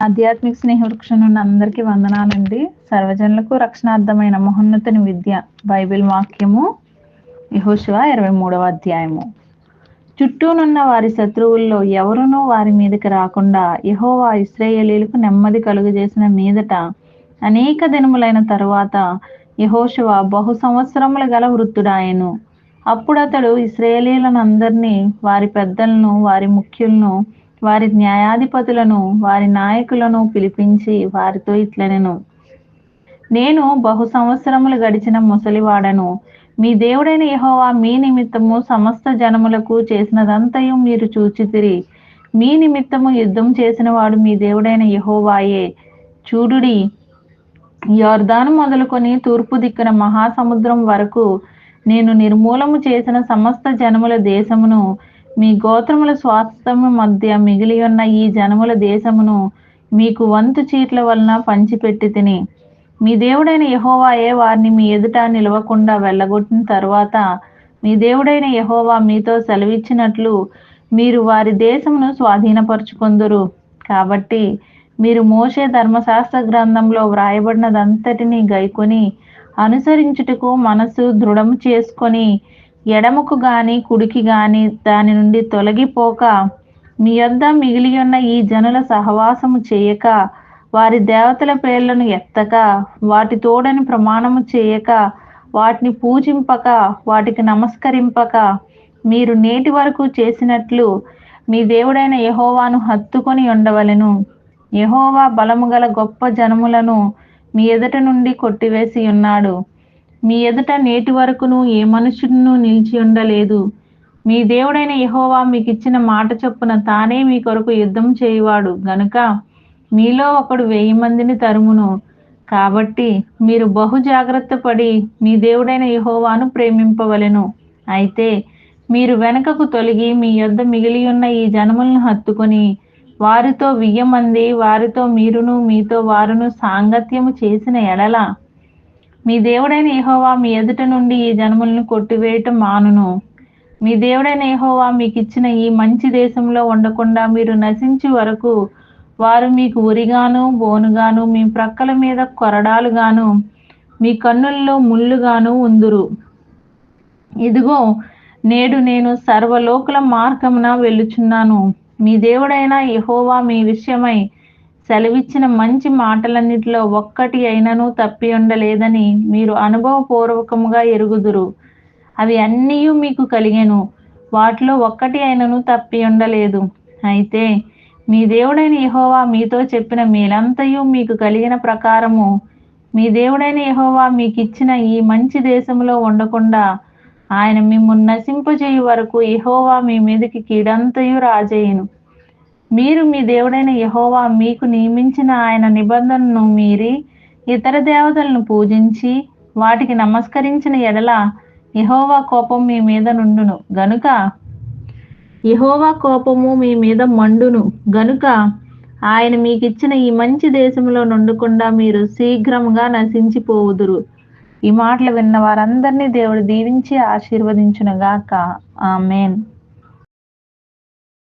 ఆధ్యాత్మిక స్నేహ వృక్షం నుండి అందరికీ వందనాలండి. సర్వజనులకు రక్షణార్థమైన మహోన్నతుని విద్య బైబిల్ వాక్యము యహోశివ ఇరవై మూడవ అధ్యాయము. చుట్టూనున్న వారి శత్రువుల్లో ఎవరునూ వారి మీదకి రాకుండా యహోవా ఇస్రాయేలీలకు నెమ్మది కలుగజేసిన మీదట అనేక దినములైన తరువాత యహోశివ బహు సంవత్సరముల గల వృత్తుడాయను. అప్పుడు అతడు ఇస్రాయేలీలను అందరినీ వారి పెద్దలను వారి ముఖ్యులను వారి న్యాయాధిపతులను వారి నాయకులను పిలిపించి వారితో ఇట్లనెను. నేను బహు సంవత్సరములు గడిచిన ముసలివాడను. మీ దేవుడైన యహోవా మీ నిమిత్తము సమస్త జనములకు చేసినదంతయు మీరు చూచితిరి. మీ నిమిత్తము యుద్ధం చేసిన వాడు మీ దేవుడైన యహోవాయే. చూడుడి యోర్ధాను మొదలుకొని తూర్పు దిక్కున మహాసముద్రం వరకు నేను నిర్మూలము చేసిన సమస్త జనముల దేశమును మీ గోత్రముల స్వాస్థ్యము మధ్య మిగిలి ఉన్న ఈ జనముల దేశమును మీకు వంతు చీట్ల వలన పంచిపెట్టి తిని. మీ దేవుడైన యహోవాయే వారిని మీ ఎదుట నిలవకుండా వెళ్ళగొట్టిన తర్వాత మీ దేవుడైన యహోవా మీతో సెలవిచ్చినట్లు మీరు వారి దేశమును స్వాధీనపరుచుకుందురు. కాబట్టి మీరు మోసే ధర్మశాస్త్ర గ్రంథంలో వ్రాయబడినదంతటిని గైకొని అనుసరించుటకు మనసు దృఢము చేసుకొని ఎడమకు గాని కుడికి గాని దాని నుండి తొలగిపోక మీ యొద్ద మిగిలి ఉన్న ఈ జనుల సహవాసము చేయక వారి దేవతల పేర్లను ఎత్తక వాటి తోడని ప్రమాణము చేయక వాటిని పూజింపక వాటికి నమస్కరింపక మీరు నేటి వరకు చేసినట్లు మీ దేవుడైన యహోవాను హత్తుకొని ఉండవలెను. యహోవా బలము గల గొప్ప జనములను మీ ఎదుట నుండి కొట్టివేసి ఉన్నాడు. మీ ఎదుట నేటి వరకును ఏ మనుషుడును నిలిచి ఉండలేదు. మీ దేవుడైన యహోవా మీకు ఇచ్చిన మాట చొప్పున తానే మీ కొరకు యుద్ధం చేయువాడు. గనుక మీలో ఒకడు వెయ్యి మందిని తరుమును. కాబట్టి మీరు బహు జాగ్రత్త పడి మీ దేవుడైన యహోవాను ప్రేమింపవలెను. అయితే మీరు వెనకకు తొలగి మీ యొద్ద మిగిలి ఉన్న ఈ జనములను హత్తుకొని వారితో వియ్యమంది వారితో మీరును మీతో వారును సాంగత్యము చేసిన ఎడల మీ దేవుడైన ఏహోవా మీ ఎదుట నుండి ఈ జనములను కొట్టివేయటం మానును. మీ దేవుడైన ఏహోవా మీకు ఇచ్చిన ఈ మంచి దేశంలో ఉండకుండా మీరు నశించి వరకు వారు మీకు ఉరిగాను బోనుగాను మీ ప్రక్కల మీద కొరడాలుగాను మీ కన్నుల్లో ముళ్ళుగాను ఉందురు. ఇదిగో నేడు నేను సర్వలోకుల మార్గమున వెళ్ళుచున్నాను. మీ దేవుడైన యహోవా మీ విషయమై సెలవిచ్చిన మంచి మాటలన్నిటిలో ఒక్కటి అయినను తప్పి ఉండలేదని మీరు అనుభవపూర్వకముగా ఎరుగుదురు. అవి అన్నీ మీకు కలిగెను. వాటిలో ఒక్కటి అయినను తప్పి ఉండలేదు. అయితే మీ దేవుడైన యహోవా మీతో చెప్పిన మీలంతయు మీకు కలిగిన ప్రకారము. మీ దేవుడైన యహోవా మీకు ఇచ్చిన ఈ మంచి దేశంలో ఉండకుండా ఆయన మిమ్మల్ని నశింపజేయు వరకు యహోవా మీ మీదకి కీడంతయు రాజేయును మీరు మీ దేవుడైన యహోవా మీకు నియమించిన ఆయన నిబంధనను మీరి ఇతర దేవతలను పూజించి వాటికి నమస్కరించిన ఎడల యహోవా కోపం మీ మీద నుండును. గనుక యహోవా కోపము మీ మీద మండును. గనుక ఆయన మీకు ఇచ్చిన ఈ మంచి దేశంలో నుండకుండా మీరు శీఘ్రముగా నశించిపోవుదురు. ఈ మాటలు విన్న వారందరినీ దేవుడు దీవించి ఆశీర్వదించునుగాక. ఆమెన్.